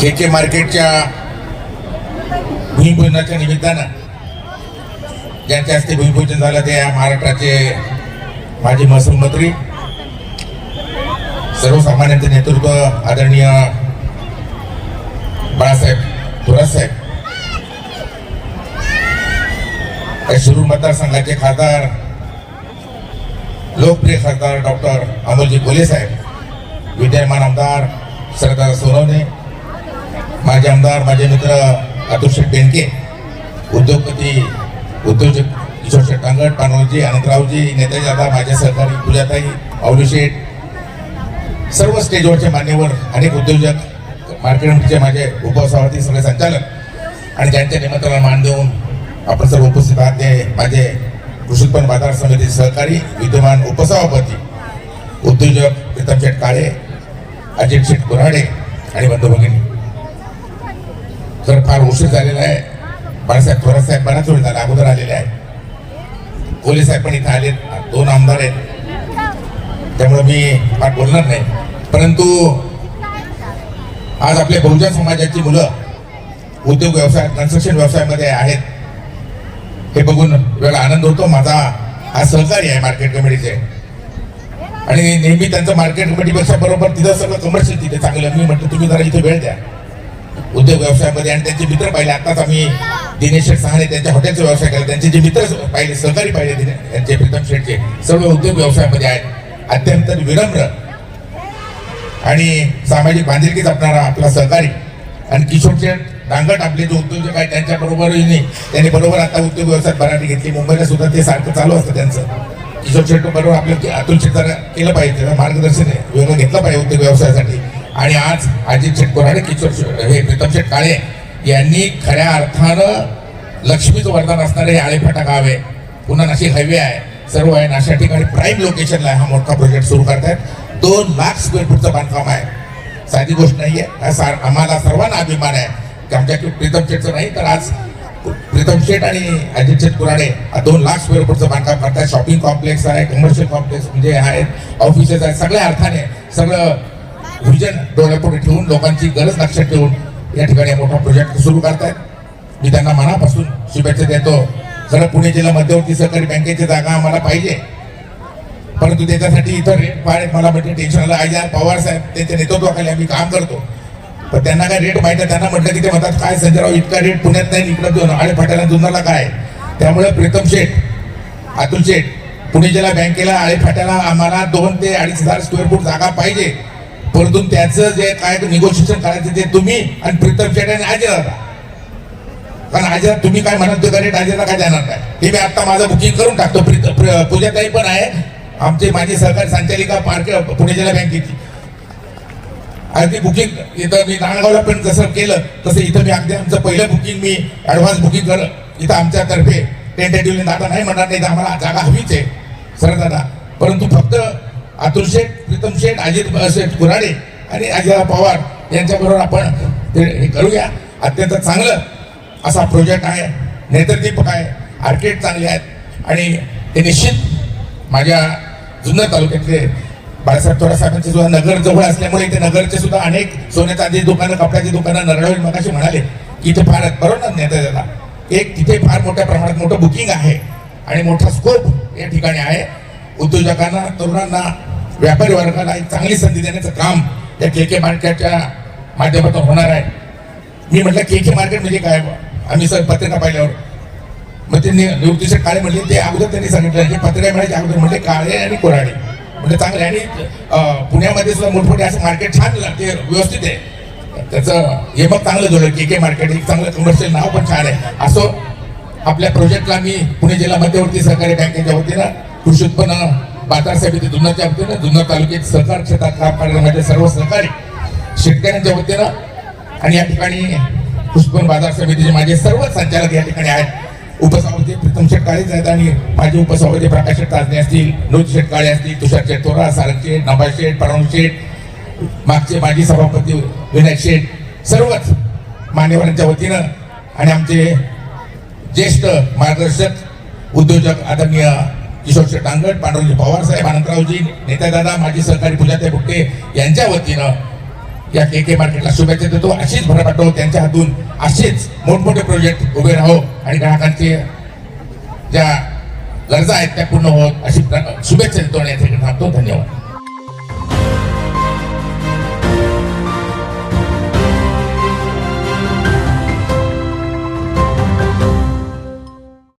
जे के मार्केटच्या भूमिपूजनाच्या निमित्तानं ज्यांच्या हस्ते भूमिपूजन झालं ते या महाराष्ट्राचे माजी महसूल मंत्री सर्वसामान्यांचे नेतृत्व आदरणीय बाळासाहेब थोरातसाहेब सुरू शिरूर मतदारसंघाचे खासदार लोकप्रिय खासदार डॉक्टर अमोलजी कोले साहेब विद्यमान आमदार सरदार सोनवणे माझे आमदार माझे मित्र अतुल शेठ उद्योगपती उद्योजक किशोर शेठ टांगट पानोजी अनंतरावजी नेताजी दादा माझ्या सहकारी पूजाताई माऊली शेठ सर्व स्टेजवरचे मान्यवर अनेक उद्योजक मार्केटचे माझे उपसभापती सगळे संचालक आणि ज्यांच्या निमंत्रणाला मान देऊन आपण सर्व उपस्थित आहात. ते माझे कृषी उत्पन्न बाजार समिती सहकारी विद्यमान उपसभापती उद्योजक प्रीतम शेठ काळे अजित शेठ कुऱ्हाडे आणि बंधू भगिनी. तर फार उशीर झालेला आहे. बाळासाहेब थोरात साहेब बराच वेळ झाला अगोदर आलेले आहेत. कोले साहेब पण इथे आले दोन आमदार आहेत. त्यामुळे मी फार बोलणार नाही. परंतु आज आपल्या बहुजन समाजाची मुलं उद्योग व्यवसाय कन्स्ट्रक्शन व्यवसायामध्ये आहेत. हे बघून वेळा आनंद होतो. माझा हा सहकारी आहे मार्केट कमिटीचे आणि नेहमी त्यांचं मार्केट कमिटीपेक्षा बरोबर तिथं सगळं कमर्शियल तिथे चांगलं. मी म्हटलं तुम्ही जरा इथे वेळ द्या. उद्योग व्यवसायामध्ये आणि त्यांचे मित्र पाहिले. आताच आम्ही दिनेश शेठ सहाने त्यांच्या हॉटेलचा व्यवसाय केला. त्यांचे जे मित्र पाहिले सहकारी पाहिले दिने- त्यांचे प्रीतम शेठचे सर्व उद्योग व्यवसायामध्ये आहेत. अत्यंत विनम्र आणि सामाजिक बांधिलकी जपणारा आपला सहकारी. आणि किशोर शेठ डांगट आपले जे उद्योजक आहेत त्यांच्या बरोबरीने त्यांनी बरोबर आता उद्योग व्यवसायात भरारी घेतली. मुंबईला सुद्धा ते सारखं चालू असतं त्यांचं. किशोर शेठ बरोबर आपलं अतुल शेठ केलं पाहिजे मार्गदर्शन वेगळं घेतलं पाहिजे उद्योग व्यवसायासाठी. आणि आज अजित शेठ आणि किशोर हे प्रीतम शेठ काळे यांनी खऱ्या अर्थानं लक्ष्मीचं वरदान असणारे हे आळेफाटा गाव. आहे पुन्हा नाशिक हायवे आहे. सर्व आहे. अशा ठिकाणी प्राईम लोकेशनला हा मोठा प्रोजेक्ट सुरू करतायत. दोन लाख स्क्वेअर फूटचं बांधकाम आहे. साधी गोष्ट नाही आहे सार- आम्हाला सर्वांना अभिमान आहे. की आमच्या प्रीतम शेठचं नाही तर आज प्रीतम शेठ आणि अजित शेठ कुराडे हा दोन लाख स्क्वेअर फूटचं बांधकाम करतात शॉपिंग कॉम्प्लेक्स आहे कमर्शियल कॉम्प्लेक्स म्हणजे आहेत ऑफिसेस आहेत. सगळ्या अर्थाने सगळं व्हिजन डोळ्यापुढे ठेवून लोकांची गरज लक्षात ठेवून या ठिकाणी मोठा प्रोजेक्ट सुरू करतायत. मी त्यांना मनापासून शुभेच्छा देतो. खरं पुणे जिल्हा मध्यवर्ती सहकारी बँकेची जागा आम्हाला पाहिजे. परंतु त्याच्यासाठी इथं रेट फार मला म्हणजे म्हटलं टेन्शन आलं आज पवार साहेब त्यांच्या नेतृत्वाखाली आम्ही काम करतो. पण त्यांना काय रेट माहिती आहे? त्यांना म्हटलं की ते म्हणतात काय संजयराव इतका रेट पुण्यात नाही इकडं दोन आळे फाट्याला जुन्नरला काय त्यामुळे प्रीतम शेठ अतुल शेठ पुणे जिल्हा बँकेला आळे फाट्याला आम्हाला दोन ते अडीच हजार स्क्वेअर फूट जागा पाहिजे. परंतु त्याचं जे काय निगोशिएशन करायचं ते तुम्ही आणि प्रीतम शेठ आणि अजय दादा. कारण आज तुम्ही काय म्हणत होता रेट आजीला काय देणार काय हे मी आता माझं बुकिंग करून टाकतो. प्रीत- पूजाताई पण आहे. आमचे माझी सहकारी संचालिका पार्क पुणे जिल्हा बँकेची. अगदी बुकिंग इथं मी नाणगावला पण जसं केलं तसं इथं मी अगदी आमचं पहिलं बुकिंग मी ॲडव्हान्स बुकिंग कर इथं आमच्यातर्फे टेंटेटिव्हली दादा नाही म्हणणार नाही तर आम्हाला जागा हवीच आहे. सर दादा. परंतु फक्त अतुल शेठ प्रीतम शेठ अजित शेठ कुराडे आणि अजित पवार यांच्याबरोबर आपण ते हे करूया. अत्यंत चांगलं असा प्रोजेक्ट आहे. नेत्रदीपक आहे. आर्किटेक्ट चांगले आहेत. आणि ते निश्चित माझ्या जुन्नर तालुक्यातले बाळासाहेब थोडा साहेबांचे सुद्धा नगर जवळ असल्यामुळे इथे नगरचे सुद्धा अनेक सोन्या चांदी दुकानं कपड्याची दुकानं नरळवेल मगाशी म्हणाले की इथे फार आहेत बरोबर ना नेता त्याला एक तिथे फार मोठ्या प्रमाणात मोठं बुकिंग आहे आणि मोठा स्कोप या ठिकाणी आहे. उद्योजकांना तरुणांना व्यापारी वर्गाला एक चांगली संधी देण्याचं काम या के के मार्केटच्या माध्यमातून होणार आहे. मी म्हटलं के के मार्केट म्हणजे काय? बुवा? आम्ही सर पत्रिका पाहिल्यावर. मग त्यांनी निवृत्तीचे काळे म्हणले ते अगोदर त्यांनी सांगितलं हे पत्रिका मिळायचे अगोदर म्हणजे काळे आणि कोराडे म्हणजे चांगले आणि पुण्यामध्ये सुद्धा मोठमोठे असं मार्केट छान लागते व्यवस्थित आहे. त्याचं हे मग चांगलं जोडलं के के मार्केट एक चांगलं कमर्शियल नाव पण छान आहे. असं आपल्या प्रोजेक्टला मी पुणे जिल्हा मध्यवर्ती सहकारी बँकेच्या वतीनं कृषी उत्पन्न बाजार समिती जुन्नाच्या वतीनं जुन्ना तालुक्यात सहकार क्षेत्रात काम करण्यामध्ये सर्व सहकारी शेतकऱ्यांच्या वतीनं आणि या ठिकाणी पुष्पन बाजार समितीचे माझे सर्व संचालक या ठिकाणी आहेत. उपसभापती प्रीतम शेठ आहेत आणि माझे उपसभापती प्रकाश शेठ ताजणे असतील नोज शेटकाळे असतील तुषार शेठ थोरा सारंग शेठ नभा शेठ प्रणव शेठ मागचे माजी सभापती विनायक शेठ सर्वच मान्यवरांच्या वतीनं आणि आमचे ज्येष्ठ मार्गदर्शक उद्योजक आदरणीय किशोर शेठ डांगट पवारसाहेब पवार साहेब अनंतरावजी माजी सहकारी पूजाते बुट्टे यांच्या वतीनं या के के मार्केटला शुभेच्छा देतो. अशीच भरभराट त्यांच्या हातून असेच मोठमोठे प्रोजेक्ट उभे राहो आणि ग्राहकांचे ज्या गरजा आहेत त्या पूर्ण होत अशी प्र- शुभेच्छा देतो आणि या ठिकाणी थांबतो. धन्यवाद.